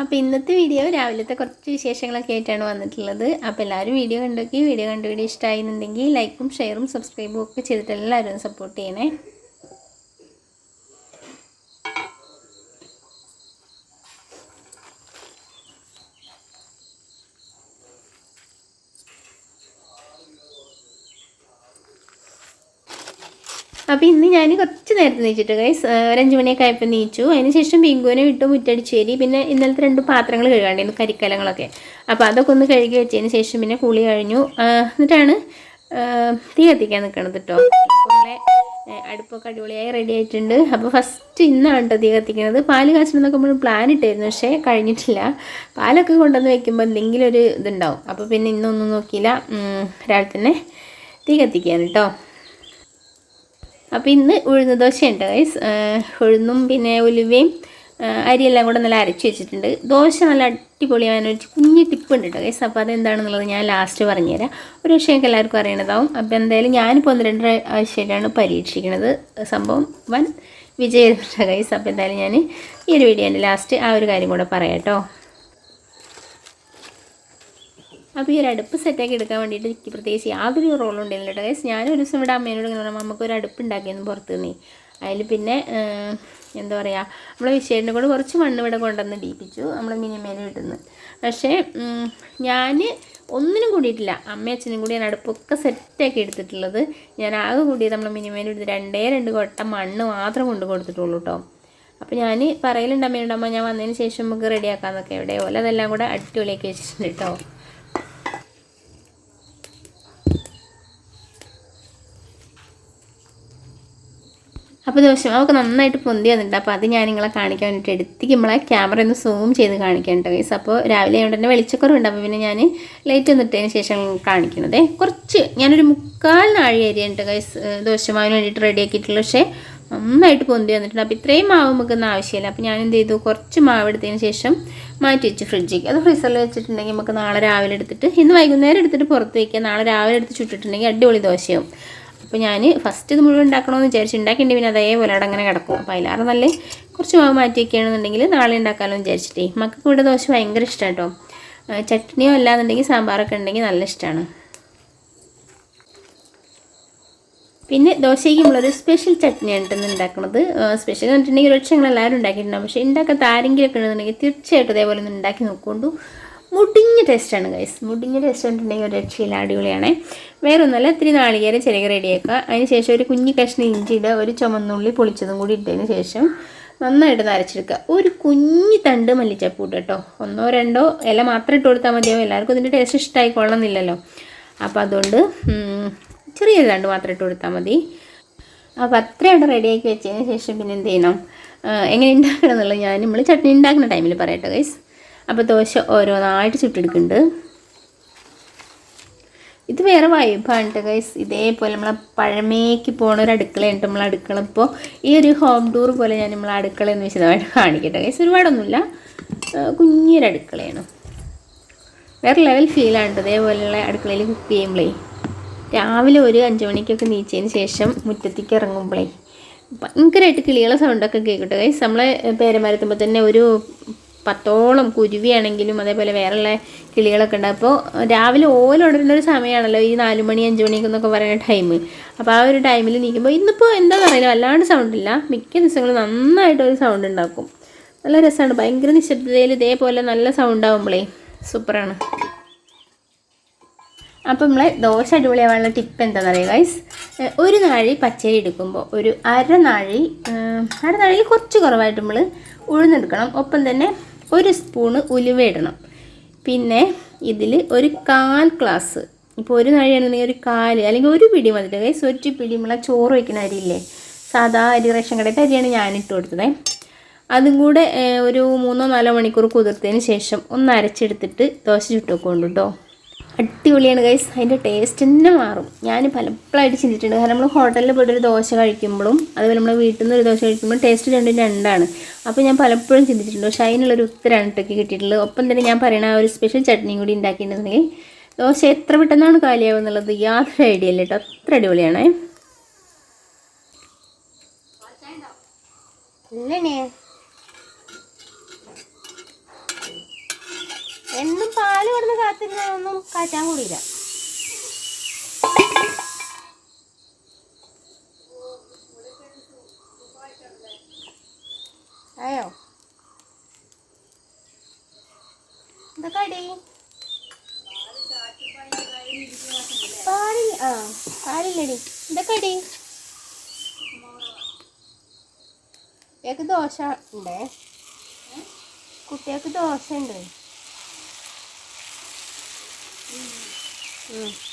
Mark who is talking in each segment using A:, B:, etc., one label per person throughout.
A: അപ്പോൾ ഇന്നത്തെ വീഡിയോ രാവിലത്തെ കുറച്ച് വിശേഷങ്ങളൊക്കെ ആയിട്ടാണ് വന്നിട്ടുള്ളത്. അപ്പോൾ എല്ലാവരും വീഡിയോ കണ്ടോക്കി. വീഡിയോ കണ്ടു വീഡിയോ ലൈക്കും ഷെയറും സബ്സ്ക്രൈബും ഒക്കെ ചെയ്തിട്ട് എല്ലാവരും സപ്പോർട്ട് ചെയ്യണേ. അപ്പോൾ ഇന്ന് ഞാൻ കുറച്ച് നേരത്തെ നീച്ചിട്ട് ഗൈസ് ഒരു അഞ്ച് മണിയൊക്കെ ആയപ്പോൾ നീച്ചു. അതിന് ശേഷം ബിങ്കുവിനെ വിട്ടു മുറ്റടിച്ചേരി പിന്നെ ഇന്നലത്തെ രണ്ട് പാത്രങ്ങൾ കഴുകാണ്ടായിരുന്നു കരിക്കലങ്ങളൊക്കെ. അപ്പോൾ അതൊക്കെ ഒന്ന് കഴുകി വെച്ചതിന് ശേഷം പിന്നെ കുളി കഴിഞ്ഞു. എന്നിട്ടാണ് തീ കത്തിക്കാൻ നിൽക്കണത് കേട്ടോ നമ്മളെ അടുപ്പൊക്കെ അടിപൊളിയായി റെഡി ആയിട്ടുണ്ട്. അപ്പോൾ ഫസ്റ്റ് ഇന്നാണ് കേട്ടോ തീ കത്തിക്കുന്നത് പാൽ കാച്ചണമെന്നൊക്കെ നമ്മൾ പ്ലാൻ ഇട്ടായിരുന്നു പക്ഷേ കഴിഞ്ഞിട്ടില്ല. പാലൊക്കെ കൊണ്ടുവന്ന് വെക്കുമ്പോൾ എന്തെങ്കിലും ഒരു ഇതുണ്ടാവും. അപ്പോൾ പിന്നെ ഇന്നൊന്നും നോക്കിയില്ല. ഒരാൾ തന്നെ തീ കത്തിക്കാൻ കേട്ടോ അപ്പോൾ ഇന്ന് ഉഴുന്ന് ദോശയുണ്ട് ഗൈസ് ഉഴുന്നും പിന്നെ ഉലുവയും അരിയെല്ലാം കൂടെ നല്ല അരച്ച് വെച്ചിട്ടുണ്ട്. ദോശ നല്ല അടിപൊളിയാകാൻ ഒരു കുഞ്ഞ് ടിപ്പ് ഉണ്ട് കേട്ടോ ഗൈസ് അപ്പോൾ അതെന്താണെന്നുള്ളത് ഞാൻ ലാസ്റ്റ് പറഞ്ഞുതരാം. ഒരു പക്ഷേ എനിക്ക് എല്ലാവർക്കും അറിയണതാവും. അപ്പോൾ എന്തായാലും ഞാനിപ്പോൾ ഒന്ന് രണ്ട് ആഴ്ചയിലാണ് പരീക്ഷിക്കുന്നത് സംഭവം വൻ വിജയ ഗൈസ് അപ്പോൾ എന്തായാലും ഞാൻ ഈ ഒരു വീഡിയോന്റെ ലാസ്റ്റ് ആ ഒരു കാര്യം കൂടെ പറയാം കേട്ടോ അപ്പോൾ ഈ ഒരു അടുപ്പ് സെറ്റാക്കി എടുക്കാൻ വേണ്ടിയിട്ട് എനിക്ക് പ്രത്യേകിച്ച് യാതൊരു റോളും ഉണ്ടായിരുന്നില്ല കേട്ടോ. ഗൈസ് ഞാനൊരു ദിവസം ഇവിടെ അമ്മേനോട് ഇങ്ങനെ പറഞ്ഞു നമുക്ക് ഒരു അടുപ്പ് ഉണ്ടാക്കിയെന്ന് പുറത്ത് നിന്നേ അതിൽ പിന്നെ എന്താ പറയുക നമ്മളെ വിഷയത്തിനെ കൂടെ കുറച്ച് മണ്ണ് ഇവിടെ കൊണ്ടുവന്ന് ഡീപ്പിച്ചു നമ്മളെ മിനിമേനെ ഇട്ടുന്നു പക്ഷേ ഞാൻ ഒന്നിനും കൂടിയിട്ടില്ല. അമ്മയും അച്ഛനും കൂടി ഞാൻ അടുപ്പൊക്കെ സെറ്റാക്കി എടുത്തിട്ടുള്ളത്. ഞാൻ ആകെ കൂടിയത് നമ്മളെ മിനിമേനെ എടുത്ത് രണ്ടേ രണ്ട് കൊട്ട മണ്ണ് മാത്രം കൊണ്ട് കൊടുത്തിട്ടുള്ളൂ കേട്ടോ. അപ്പോൾ ഞാൻ പറയലുണ്ട് അമ്മയുണ്ടാകുമ്പോൾ ഞാൻ വന്നതിന് ശേഷം നമുക്ക് റെഡിയാക്കാമെന്നൊക്കെ എവിടെ പോലെ അതെല്ലാം കൂടെ അടിപൊളിയാക്കി വെച്ചിട്ടുണ്ട് കേട്ടോ. അപ്പോൾ ദോശം അവൾക്ക് നന്നായിട്ട് പൊന്തി വന്നിട്ടുണ്ട്. അപ്പോൾ അത് ഞാൻ നിങ്ങളെ കാണിക്കാൻ വേണ്ടിയിട്ട് എടുത്തേക്ക് നമ്മളെ ക്യാമറ ഒന്ന് സൂം ചെയ്ത് കാണിക്കേണ്ട വയസ്സ് അപ്പോൾ രാവിലെ ആയതുകൊണ്ട് തന്നെ വെളിച്ചക്കുറവുണ്ട്. അപ്പോൾ പിന്നെ ഞാൻ ലൈറ്റ് വന്നിട്ടതിന് ശേഷം കാണിക്കുന്നത് കുറച്ച് ഞാനൊരു മുക്കാൽ നാഴി അരിയുണ്ട് വയസ്സ് ദോശമാവിന് വേണ്ടിയിട്ട് റെഡി ആക്കിയിട്ടുള്ളൂ പക്ഷേ നന്നായിട്ട് പൊന്തി വന്നിട്ടുണ്ട്. അപ്പോൾ ഇത്രയും മാവ് നമുക്കൊന്നും ആവശ്യമില്ല. അപ്പോൾ ഞാൻ എന്ത് ചെയ്തു? കുറച്ച് മാവ് എടുത്തതിന് ശേഷം മാറ്റി വെച്ച് ഫ്രിഡ്ജിലേക്ക്. അത് ഫ്രീസറിൽ വെച്ചിട്ടുണ്ടെങ്കിൽ നമുക്ക് നാളെ രാവിലെ എടുത്തിട്ട് ഇന്ന് വൈകുന്നേരം എടുത്തിട്ട് പുറത്ത് വയ്ക്കുക നാളെ രാവിലെ എടുത്ത് ചുട്ടിട്ടുണ്ടെങ്കിൽ അടിപൊളി ദോശയാവും. അപ്പോൾ ഞാൻ ഫസ്റ്റ് ഇത് മുഴുവൻ ഉണ്ടാക്കണമെന്ന് വിചാരിച്ച് ഉണ്ടാക്കിയിട്ട് പിന്നെ അതേപോലെ അവിടെ അങ്ങനെ കിടക്കും. അപ്പോൾ അതിലാറ് നല്ല കുറച്ച് മാവ് മാറ്റി വയ്ക്കുകയാണെന്നുണ്ടെങ്കിൽ നാളെ ഉണ്ടാക്കാമല്ലോ എന്ന് വിചാരിച്ചിട്ടേ. മക്കൾക്ക് ഇവിടെ ദോശ ഭയങ്കര ഇഷ്ടമാണ് കേട്ടോ ചട്നിയോ അല്ലാന്നുണ്ടെങ്കിൽ സാമ്പാറൊക്കെ ഉണ്ടെങ്കിൽ നല്ല ഇഷ്ടമാണ് പിന്നെ ദോശയ്ക്ക് നമ്മളൊരു സ്പെഷ്യൽ ചട്നിയാണ് ഇന്ന് ഉണ്ടാക്കുന്നത് സ്പെഷ്യൽ എന്ന് വെച്ചിട്ടുണ്ടെങ്കിൽ ഒരു പക്ഷേ ഞങ്ങൾ എല്ലാവരും ഉണ്ടാക്കിയിട്ടുണ്ടാകും പക്ഷേ ഉണ്ടാക്കാത്ത ആരെങ്കിലുമൊക്കെ ഉണ്ടെന്നുണ്ടെങ്കിൽ തീർച്ചയായിട്ടും അതേപോലെ ഒന്ന് ഉണ്ടാക്കി നോക്കൊണ്ടു മുടിഞ്ഞ ടേസ്റ്റാണ് ഗൈസ് മുടിഞ്ഞ ടേസ്റ്റ് ഉണ്ടെങ്കിൽ ഒരു രക്ഷയില്ല അടിപൊളിയാണ്. വേറെ ഒന്നുമല്ല ഇത്തിരി നാളികേരം ചെറിയ റെഡിയാക്കുക അതിന് ശേഷം ഒരു കുഞ്ഞി കഷ്ണം ഇഞ്ചിയുടെ ഒരു ചുമന്നുള്ളി പൊളിച്ചതും കൂടി ഇട്ടതിന് ശേഷം നന്നായിട്ട് നരച്ചെടുക്കുക ഒരു കുഞ്ഞി തണ്ട് മല്ലിച്ചപ്പ് ഇട്ട് കേട്ടോ. ഒന്നോ രണ്ടോ ഇല മാത്രം ഇട്ട് കൊടുത്താൽ മതിയാവും. എല്ലാവർക്കും ഇതിന്റെ ടേസ്റ്റ് ഇഷ്ടമായിക്കൊള്ളണമെന്നില്ലല്ലോ അപ്പോൾ അതുകൊണ്ട് ചെറിയ ചെറിയൊരു തണ്ട് മാത്രം ഇട്ട് കൊടുത്താൽ മതി. അപ്പോൾ അത്രയാണ് റെഡിയാക്കി വെച്ചതിന് ശേഷം പിന്നെ എന്ത് ചെയ്യണം? എങ്ങനെ ഉണ്ടാക്കണം എന്നുള്ളത് ഞാൻ നമ്മൾ ചട്നി ഉണ്ടാക്കുന്ന ടൈമിൽ പറയട്ടെ ഗൈസ് അപ്പോൾ ദോശ ഓരോന്നായിട്ട് ചുട്ടെടുക്കുന്നുണ്ട്. ഇത് വേറെ വൈബാണ് കേട്ടോ ഗൈസ് ഇതേപോലെ നമ്മളെ പഴമേക്ക് പോണ ഒരു അടുക്കളയുണ്ട് നമ്മളെ അടുക്കള ഇപ്പോൾ ഈ ഒരു ഹോം ടൂർ പോലെ ഞാൻ നമ്മളെ അടുക്കള എന്ന് വിശദമായിട്ട് കാണിക്കട്ടെ ഗൈസ് ഒരുപാടൊന്നുമില്ല. കുഞ്ഞൊരു അടുക്കളയാണ്. വേറെ ലെവൽ ഫീലാണ് കേട്ടോ. ഇതേപോലെയുള്ള അടുക്കളയിൽ കുക്ക് ചെയ്യുമ്പോഴേ രാവിലെ ഒരു അഞ്ച് മണിക്കൊക്കെ നീച്ചതിന് ശേഷം മുറ്റത്തേക്ക് ഇറങ്ങുമ്പോഴേ ഭയങ്കരമായിട്ട് കിളികളെ സൗണ്ടൊക്കെ കേൾക്കട്ടെ ഗൈസ് നമ്മളെ പേരമരത്തുമ്പോൾ തന്നെ ഒരു പത്തോളം കുരുവിയാണെങ്കിലും അതേപോലെ വേറെയുള്ള കിളികളൊക്കെ ഉണ്ട്. അപ്പോൾ രാവിലെ ഓല ഉണരുന്ന ഒരു സമയമാണല്ലോ ഈ നാല് മണി അഞ്ച് മണിയൊക്കെ എന്നൊക്കെ പറയുന്ന ടൈം അപ്പോൾ ആ ഒരു ടൈമിൽ നീക്കുമ്പോൾ ഇന്നിപ്പോൾ എന്താണെന്ന് അറിയില്ല വല്ലാണ്ട് സൗണ്ട് ഇല്ല. മിക്ക ദിവസങ്ങളും നന്നായിട്ട് ഒരു സൗണ്ട് ഉണ്ടാക്കും. നല്ല രസമാണ് ഭയങ്കര നിശബ്ദതയിൽ ഇതേപോലെ നല്ല സൗണ്ട് ആകുമ്പോളേ സൂപ്പറാണ്. അപ്പം നമ്മളെ ദോശ അടിപൊളിയാവാനുള്ള ടിപ്പ് എന്താണെന്ന് അറിയുക ഗൈസ് ഒരു നാഴി പച്ചരി എടുക്കുമ്പോൾ ഒരു അരനാഴി അരനാഴി കുറച്ച് കുറവായിട്ട് നമ്മൾ ഉഴുന്നെടുക്കണം. ഒപ്പം തന്നെ ഒരു സ്പൂണ് ഉലുവ ഇടണം. പിന്നെ ഇതിൽ ഒരു കാൽ ഗ്ലാസ് ഇപ്പോൾ ഒരു നഴിയാണെന്നുണ്ടെങ്കിൽ ഒരു കാൽ അല്ലെങ്കിൽ ഒരു പിടി മതി ഗൈസ് ഒരു പിടി നമ്മളെ ചോറ് വയ്ക്കുന്ന അരിയില്ലേ? സാധാ അരി റേഷൻ കടയിലത്തെ അരിയാണ് ഞാനിട്ട് കൊടുത്തത്. അതും കൂടെ ഒരു മൂന്നോ നാലോ മണിക്കൂർ കുതിർത്തതിന് ശേഷം ഒന്ന് അരച്ചെടുത്തിട്ട് ദോശ ചുട്ട് വെക്കുന്നുണ്ട് കേട്ടോ. അടിപൊളിയാണ് ഗൈസ് അതിന്റെ ടേസ്റ്റ് തന്നെ മാറും. ഞാൻ പലപ്പോഴായിട്ട് ചിന്തിച്ചിട്ടുണ്ട്. കാരണം നമ്മൾ ഹോട്ടലിൽ പോയിട്ട് ഒരു ദോശ കഴിക്കുമ്പോഴും അതുപോലെ നമ്മൾ വീട്ടിൽ നിന്ന് ഒരു ദോശ കഴിക്കുമ്പോഴും ടേസ്റ്റ് രണ്ടും രണ്ടാണ്. അപ്പോൾ ഞാൻ പലപ്പോഴും ചിന്തിച്ചിട്ടുണ്ട്. പക്ഷേ അതിനുള്ളൊരു ഉത്തരമാണ് ഇട്ടൊക്കെ കിട്ടിയിട്ടുള്ളത്. ഒപ്പം തന്നെ ഞാൻ പറയണ ആ ഒരു സ്പെഷ്യൽ ചട്നിയും കൂടി ഉണ്ടാക്കിയിട്ടുണ്ടെങ്കിൽ ദോശ എത്ര പെട്ടെന്നാണ് കാലിയാവുക എന്നുള്ളത് യാതൊരു ഐഡിയ ഇല്ല കേട്ടോ. അത്ര അടിപൊളിയാണേ. എന്നും പാൽ കിടന്ന് കാത്തിരുന്നതൊന്നും കാറ്റാൻ കൂടിയില്ല. അയോ എന്താ കടി പാലില്ല ആ പാലില്ലടി. എന്താ കടി കുട്ടികൾക്ക് ദോശ ഉണ്ടേ? കുട്ടികൾക്ക് ദോശ ഉണ്ട് mm.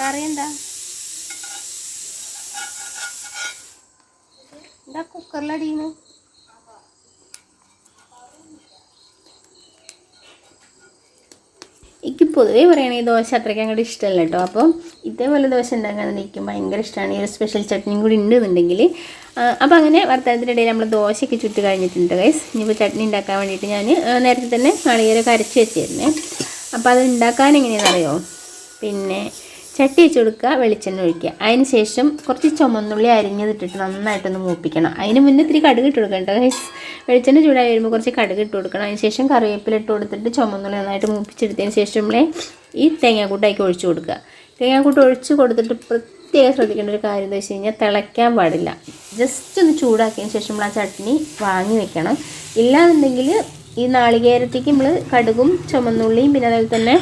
A: കറി എന്താ എന്താ കുക്കറിലടിയുന്നു എനിക്ക് പൊതുവേ പറയുകയാണെങ്കിൽ ദോശ അത്രയ്ക്ക് അങ്ങോട്ട് ഇഷ്ടമല്ല കേട്ടോ അപ്പോൾ ഇതേപോലെ ദോശ ഉണ്ടാക്കാൻ എനിക്ക് ഭയങ്കര ഇഷ്ടമാണ് ഈ ഒരു സ്പെഷ്യൽ ചട്നിയും കൂടി ഉണ്ടെന്നുണ്ടെങ്കിൽ അപ്പോൾ അങ്ങനെ വർത്തമാനത്തിനിടയിൽ നമ്മൾ ദോശയൊക്കെ ചുട്ട് കഴിഞ്ഞിട്ടുണ്ട് ഗൈസ് ഇനിയിപ്പോൾ ചട്നി ഉണ്ടാക്കാൻ വേണ്ടിയിട്ട് ഞാൻ നേരത്തെ തന്നെ നാളികേരൊക്കെ അരച്ച് വെച്ചിരുന്നേ. അപ്പോൾ അത് ഉണ്ടാക്കാൻ എങ്ങനെയാണെന്നറിയോ? പിന്നെ ചട്ടി വെച്ച് കൊടുക്കുക വെളിച്ചെണ്ണ ഒഴിക്കുക. അതിന് ശേഷം കുറച്ച് ചുമന്നുള്ളി അരിഞ്ഞതിട്ടിട്ട് നന്നായിട്ടൊന്ന് മൂപ്പിക്കണം. അതിന് മുന്നേ ഇത്തിരി കടുക് ഇട്ട് കൊടുക്കണം കേട്ടോ വെളിച്ചെണ്ണ ചൂടായി വരുമ്പോൾ കുറച്ച് കടുക് ഇട്ട് കൊടുക്കണം. അതിന് ശേഷം കറിവേപ്പില ഇട്ട് കൊടുത്തിട്ട് ചുമന്നുള്ളി നന്നായിട്ട് മൂപ്പിച്ചെടുത്തതിന് ശേഷം ഈ തേങ്ങാക്കൂട്ടാക്കി ഒഴിച്ചു കൊടുക്കുക. തേങ്ങാക്കൂട്ട് ഒഴിച്ച് കൊടുത്തിട്ട് പ്രത്യേകം ശ്രദ്ധിക്കേണ്ട ഒരു കാര്യം എന്താ വെച്ച് കഴിഞ്ഞാൽ തിളയ്ക്കാൻ പാടില്ല. ജസ്റ്റ് ഒന്ന് ചൂടാക്കിയതിന് ശേഷം നമ്മൾ ആ ചട്നി വാങ്ങി വെക്കണം. ഇല്ലാന്നുണ്ടെങ്കിൽ ഈ നാളികേരത്തേക്ക് നമ്മൾ കടുകും ചുമന്നുള്ളിയും പിന്നെ അതുപോലെ തന്നെ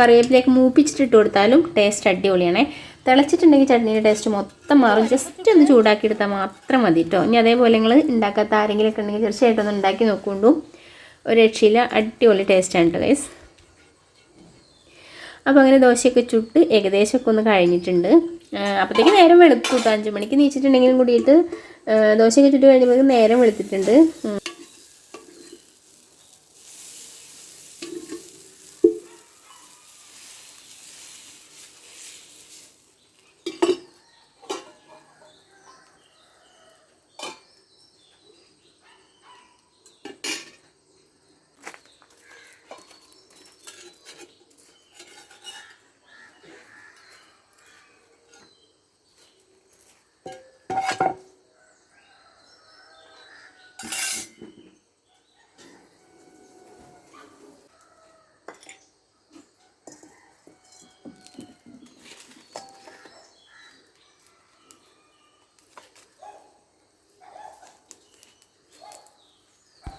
A: കറിവേപ്പിലേക്ക് മൂപ്പിച്ചിട്ടിട്ട് കൊടുത്താലും ടേസ്റ്റ് അടിപൊളിയാണേ. തിളച്ചിട്ടുണ്ടെങ്കിൽ ചട്നീന്റെ ടേസ്റ്റ് മൊത്തം മാറും. ജസ്റ്റ് ഒന്ന് ചൂടാക്കി എടുത്താൽ മാത്രം മതി കേട്ടോ ഇനി അതേപോലെ നിങ്ങൾ ഉണ്ടാക്കാത്ത ആരെങ്കിലും ഒക്കെ ഉണ്ടെങ്കിൽ തീർച്ചയായിട്ടും ഒന്ന് ഉണ്ടാക്കി നോക്കുകൊണ്ടും ഒരു രക്ഷയില അടിപൊളി ടേസ്റ്റാണ് കേട്ടോ ഗൈസ് അപ്പോൾ അങ്ങനെ ദോശയൊക്കെ ചുട്ട് ഏകദേശമൊക്കെ ഒന്ന് കഴിഞ്ഞിട്ടുണ്ട്. അപ്പോഴത്തേക്ക് നേരം വെളുത്തു കേട്ടോ അഞ്ച് മണിക്ക് നീച്ചിട്ടുണ്ടെങ്കിലും കൂടിയിട്ട് ദോശയൊക്കെ ചുട്ട് കഴിഞ്ഞപ്പോഴേക്കും നേരം വെളുത്തിട്ടുണ്ട്.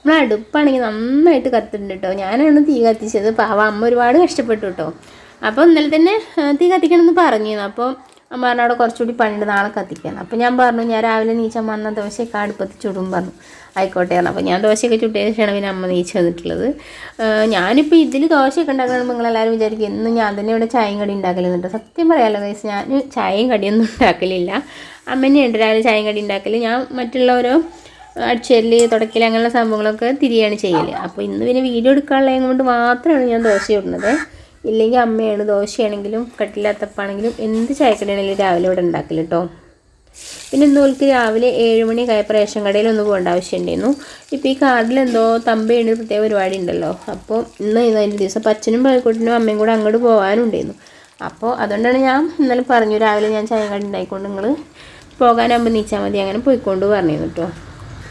A: നമ്മളെ അടുപ്പാണെങ്കിൽ നന്നായിട്ട് കത്തുന്നുണ്ട് കേട്ടോ ഞാനാണ് തീ കത്തിച്ചത്. പാവ അമ്മ ഒരുപാട് കഷ്ടപ്പെട്ടു കേട്ടോ അപ്പോൾ ഇന്നലെ തന്നെ തീ കത്തിക്കണമെന്ന് പറഞ്ഞിരുന്നു. അപ്പോൾ അമ്മ പറഞ്ഞു അവിടെ കുറച്ചുകൂടി പണ്ട് നാളെ കത്തിക്കാൻ അപ്പോൾ ഞാൻ പറഞ്ഞു ഞാൻ രാവിലെ നീച്ച വന്ന ദോശയൊക്കെ അടുപ്പത്ത് ചുടും പറഞ്ഞു. ആയിക്കോട്ടെ പറഞ്ഞു അപ്പോൾ ഞാൻ ദോശയൊക്കെ ചുട്ടിയതിന് ശേഷമാണ് പിന്നെ അമ്മ നീച്ച് വന്നിട്ടുള്ളത് ഞാനിപ്പോൾ ഇതിൽ ദോശയൊക്കെ ഉണ്ടാക്കണം നിങ്ങളെല്ലാവരും വിചാരിക്കും. എന്നും ഞാൻ തന്നെ ഇവിടെ ചായയും കടി ഉണ്ടാക്കലുന്നുണ്ട് സത്യം പറയാമല്ലോ കൈസ് ഞാൻ ചായയും കടിയൊന്നും ഉണ്ടാക്കലില്ല. അമ്മ തന്നെയുണ്ട് രാവിലെ ചായയും കടി ഉണ്ടാക്കൽ ഞാൻ മറ്റുള്ള ഓരോ അടിച്ചേരൽ തുടക്കൽ അങ്ങനെയുള്ള സംഭവങ്ങളൊക്കെ തിരിയാണ് ചെയ്യൽ അപ്പോൾ ഇന്ന് പിന്നെ വീഡിയോ എടുക്കാനുള്ളത് കൊണ്ട് മാത്രമാണ് ഞാൻ ദോശ ഇടുന്നത്. ഇല്ലെങ്കിൽ അമ്മയാണ് ദോശയാണെങ്കിലും കട്ടിലാത്തപ്പാണെങ്കിലും എന്ത് ചായക്കടയാണെങ്കിലും രാവിലെ ഇവിടെ ഉണ്ടാക്കൽ കേട്ടോ പിന്നെ ഇന്ന് ഓൾക്ക് രാവിലെ ഏഴ് മണി ആയപ്പോൾ റേഷൻ കടയിൽ ഒന്ന് പോകേണ്ട ആവശ്യമുണ്ടായിരുന്നു. ഇപ്പോൾ ഈ കാർഡിൽ എന്തോ തമ്പയുണ്ട് പ്രത്യേക പരിപാടി ഉണ്ടല്ലോ. അപ്പോൾ ഇന്ന് അതിന്റെ ദിവസം അച്ഛനും പഴക്കൂട്ടിനും അമ്മയും കൂടെ അങ്ങോട്ട് പോകാനുണ്ടായിരുന്നു. അപ്പോൾ അതുകൊണ്ടാണ് ഞാൻ ഇന്നലെ പറഞ്ഞു രാവിലെ ഞാൻ ചായ കടി ഉണ്ടായിക്കൊണ്ട് നിങ്ങൾ പോകാനാകുമ്പോൾ നീച്ചാൽ മതി അങ്ങനെ പോയിക്കൊണ്ട് പറഞ്ഞിരുന്നു കേട്ടോ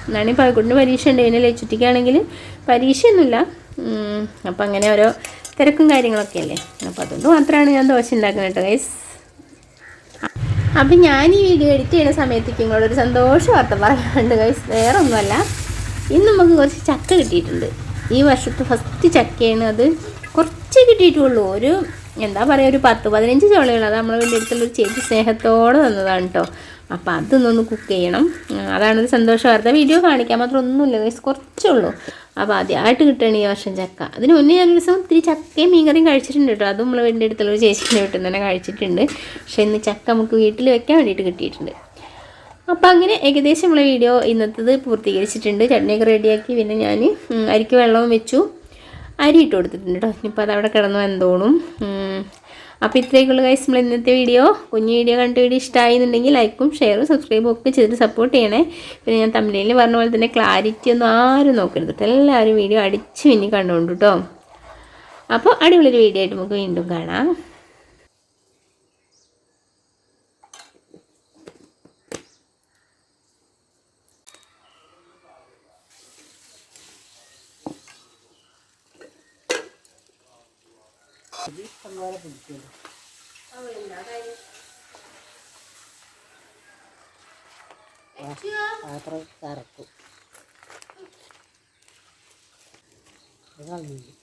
A: എന്നാണ് അതുകൊണ്ട് പരീക്ഷ ഉണ്ട് ഇതിനെ ലച്ചുട്ടിക്കാണെങ്കിൽ പരീക്ഷയൊന്നുമില്ല അപ്പം അങ്ങനെ ഓരോ തിരക്കും കാര്യങ്ങളൊക്കെ അല്ലേ? അപ്പോൾ അതുകൊണ്ട് മാത്രമാണ് ഞാൻ ദോശ ഉണ്ടാക്കുന്നത് കേട്ടോ ഗൈസ് അപ്പം ഞാൻ ഈ വീഡിയോ എഡിറ്റ് ചെയ്യുന്ന സമയത്തേക്ക് നിങ്ങളോടൊരു സന്തോഷ വാർത്ത പറയാനുണ്ട് ഗൈസ് വേറെ ഒന്നുമല്ല ഇന്ന് നമുക്ക് കുറച്ച് ചക്ക കിട്ടിയിട്ടുണ്ട്. ഈ വർഷത്തെ ഫസ്റ്റ് ചക്കയാണ് അത്. കുറച്ച് കിട്ടിയിട്ടുള്ളൂ. ഒരു എന്താ പറയുക ഒരു പത്ത് പതിനഞ്ച് ചോളകൾ അത് നമ്മളെ വീടിന്റെ അടുത്തുള്ളൊരു ചേച്ചി സ്നേഹത്തോടെ തന്നതാണ് കേട്ടോ അപ്പോൾ അതൊന്നൊന്ന് കുക്ക് ചെയ്യണം. അതാണ് സന്തോഷം. വാർത്ത വീഡിയോ കാണിക്കാൻ മാത്രം ഒന്നുമില്ല guys. കുറച്ചേ ഉള്ളൂ. അപ്പോൾ ആദ്യമായിട്ട് കിട്ടണം ഈ വർഷം ചക്ക. അതിന് മുന്നേ ഞാൻ ദിവസം ഒത്തിരി ചക്കയും മീൻകറിയും കഴിച്ചിട്ടുണ്ട് കേട്ടോ അതും നമ്മൾ വീടിന്റെ അടുത്തുള്ള ഒരു ചേച്ചിന്റെ വീട്ടിൽ നിന്ന് തന്നെ കഴിച്ചിട്ടുണ്ട്. പക്ഷേ ഇന്ന് ചക്ക നമുക്ക് വീട്ടിൽ വെക്കാൻ വേണ്ടിയിട്ട് കിട്ടിയിട്ടുണ്ട്. അപ്പോൾ അങ്ങനെ ഏകദേശം നമ്മളെ വീഡിയോ ഇന്നത്തേത് പൂർത്തീകരിച്ചിട്ടുണ്ട്. ചട്നിയൊക്കെ റെഡിയാക്കി പിന്നെ ഞാൻ അരിക്ക് വെള്ളവും വെച്ചു. അരി ഇട്ട് കൊടുത്തിട്ടുണ്ട് കേട്ടോ ഇനിയിപ്പോൾ അതവിടെ കിടന്നു വന്നോളും അപ്പോൾ ഇത്രയൊക്കെയുള്ള കൈസ് നമ്മൾ ഇന്നത്തെ വീഡിയോ കുഞ്ഞു വീഡിയോ കണ്ട വീഡിയോ ഇഷ്ടമായി എന്നുണ്ടെങ്കിൽ ലൈക്കും ഷെയറും സബ്സ്ക്രൈബും ഒക്കെ ചെയ്ത് സപ്പോർട്ട് ചെയ്യണേ. പിന്നെ ഞാൻ തമിഴിൽ പറഞ്ഞ പോലെ തന്നെ ക്ലാരിറ്റി ഒന്നും ആരും നോക്കരുത് എല്ലാവരും വീഡിയോ അടിച്ച് പിന്നെ കണ്ടുകൊണ്ട് കേട്ടോ അപ്പോൾ അടിപൊളിയൊരു വീഡിയോ ആയിട്ട് നമുക്ക് വീണ്ടും കാണാം.
B: പാത്രം കറക്കും. കളഞ്ഞില്ല അടുപ്പിന്റെ